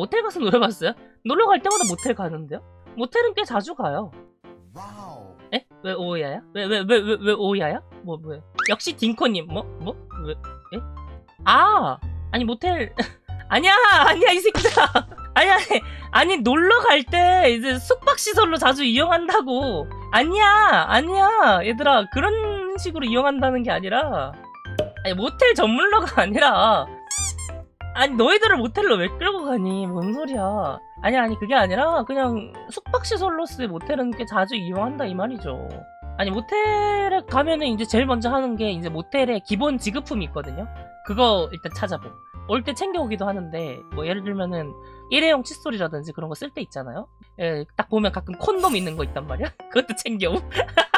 모텔 가서 놀아봤어요? 놀러 갈 때마다 모텔 가는데요? 모텔은 꽤 자주 가요. 와우. 에? 왜 오야야? 왜 왜 왜 왜 왜 오야야? 뭐 왜? 역시 딩코님 뭐 뭐? 왜? 에? 아 아니 모텔 아니야 아니야 이 새끼들아 아니 아니 아니 놀러 갈 때 이제 숙박 시설로 자주 이용한다고 아니야 아니야 얘들아 그런 식으로 이용한다는 게 아니라 아니 모텔 전문러가 아니라 아니 너희들을 모텔로 왜 끌고 가니? 뭔 소리야? 아니 아니 그게 아니라 그냥 숙박시설로서의 모텔은 꽤 자주 이용한다 이 말이죠. 아니 모텔에 가면은 이제 제일 먼저 하는 게 이제 모텔에 기본 지급품이 있거든요. 그거 일단 찾아보. 올때 챙겨오기도 하는데 뭐 예를 들면은 일회용 칫솔이라든지 그런 거 쓸 때 있잖아요. 예, 딱 보면 가끔 콘돔 있는 거 있단 말이야. 그것도 챙겨오